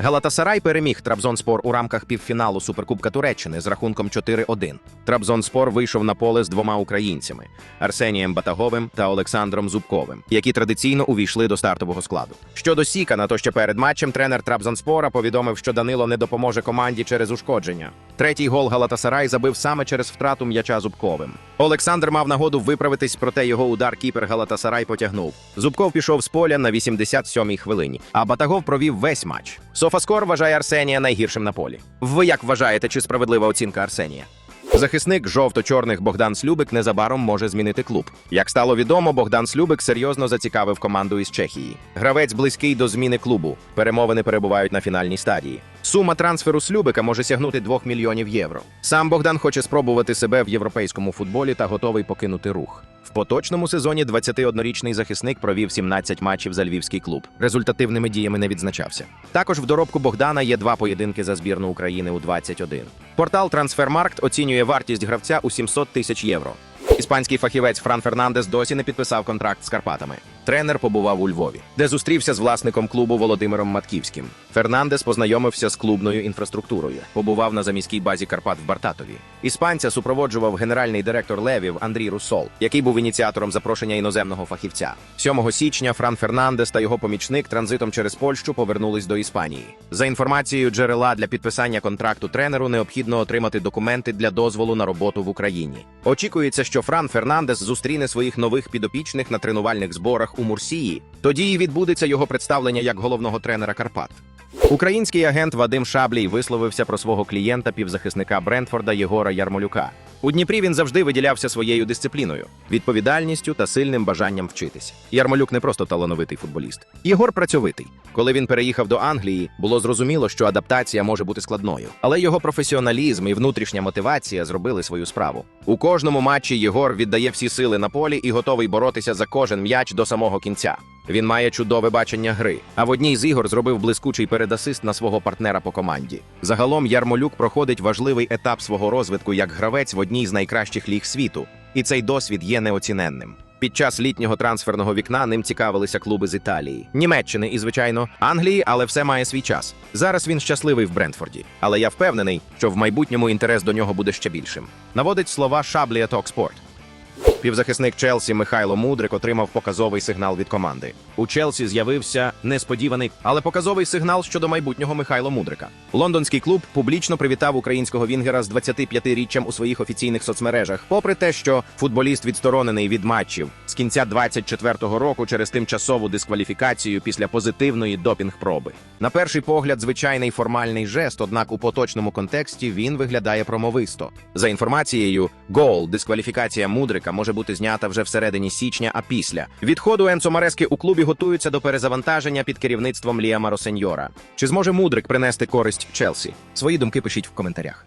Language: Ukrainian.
Галатасарай переміг Трабзонспор у рамках півфіналу Суперкубка Туреччини з рахунком 4-1. Трабзонспор вийшов на поле з двома українцями Арсенієм Батаговим та Олександром Зубковим, які традиційно увійшли до стартового складу. Щодо Сікана, то ще перед матчем тренер Трабзонспора повідомив, що Данило не допоможе команді через ушкодження. Третій гол Галатасарай забив саме через втрату м'яча Зубковим. Олександр мав нагоду виправитись, проте його удар кіпер Галатасарай потягнув. Зубков пішов з поля на 87-й хвилині, а Батагов провів весь матч. Софаскор вважає Арсенія найгіршим на полі. Ви як вважаєте, чи справедлива оцінка Арсенія? Захисник жовто-чорних Богдан Слюбик незабаром може змінити клуб. Як стало відомо, Богдан Слюбик серйозно зацікавив команду із Чехії. Гравець близький до зміни клубу. Перемовини перебувають на фінальній стадії. Сума трансферу Слюбика може сягнути 2 мільйонів євро. Сам Богдан хоче спробувати себе в європейському футболі та готовий покинути рух. В поточному сезоні 21-річний захисник провів 17 матчів за львівський клуб. Результативними діями не відзначався. Також в доробку Богдана є два поєдинки за збірну України у 21. Портал Трансфермаркт оцінює вартість гравця у 700 тисяч євро. Іспанський фахівець Фран Фернандес досі не підписав контракт з Карпатами. Тренер побував у Львові, де зустрівся з власником клубу Володимиром Матківським. Фернандес познайомився з клубною інфраструктурою, побував на заміській базі Карпат в Бартатові. Іспанця супроводжував генеральний директор Левів Андрій Руссол, який був ініціатором запрошення іноземного фахівця. 7 січня Фран Фернандес та його помічник транзитом через Польщу повернулись до Іспанії. За інформацією джерела для підписання контракту тренеру необхідно отримати документи для дозволу на роботу в Україні. Очікується, що Фран Фернандес зустріне своїх нових підопічних на тренувальних зборах у Мурсії. Тоді і відбудеться його представлення як головного тренера Карпат. Український агент Вадим Шаблій висловився про свого клієнта півзахисника Брентфорда Єгора Ярмолюка. У Дніпрі він завжди виділявся своєю дисципліною, відповідальністю та сильним бажанням вчитися. Ярмолюк не просто талановитий футболіст. Єгор працьовитий. Коли він переїхав до Англії, було зрозуміло, що адаптація може бути складною. Але його професіоналізм і внутрішня мотивація зробили свою справу. У кожному матчі Єгор віддає всі сили на полі і готовий боротися за кожен м'яч до самого кінця. Він має чудове бачення гри. А в одній з ігор зробив блискучий передасист на свого партнера по команді. Загалом Ярмолюк проходить важливий етап свого розвитку як гравець в одній з найкращих ліг світу, і цей досвід є неоціненним. Під час літнього трансферного вікна ним цікавилися клуби з Італії, Німеччини і, звичайно, Англії, але все має свій час. Зараз він щасливий в Брентфорді, але я впевнений, що в майбутньому інтерес до нього буде ще більшим. Наводить слова Шаблія Токспорт. Півзахисник Челсі Михайло Мудрик отримав показовий сигнал від команди. У Челсі з'явився несподіваний, але показовий сигнал щодо майбутнього Михайло Мудрика. Лондонський клуб публічно привітав українського вінгера з 25-річчям у своїх офіційних соцмережах, попри те, що футболіст відсторонений від матчів з кінця 24-го року через тимчасову дискваліфікацію після позитивної допінг-проби. На перший погляд, звичайний формальний жест, однак у поточному контексті він виглядає промовисто. За інформацією, гол дискваліфікація Мудрика може бути знята вже всередині січня, а після відходу Енцо Марески у клубі готуються до перезавантаження під керівництвом Ліама Росеньора. Чи зможе Мудрик принести користь Челсі? Свої думки пишіть в коментарях.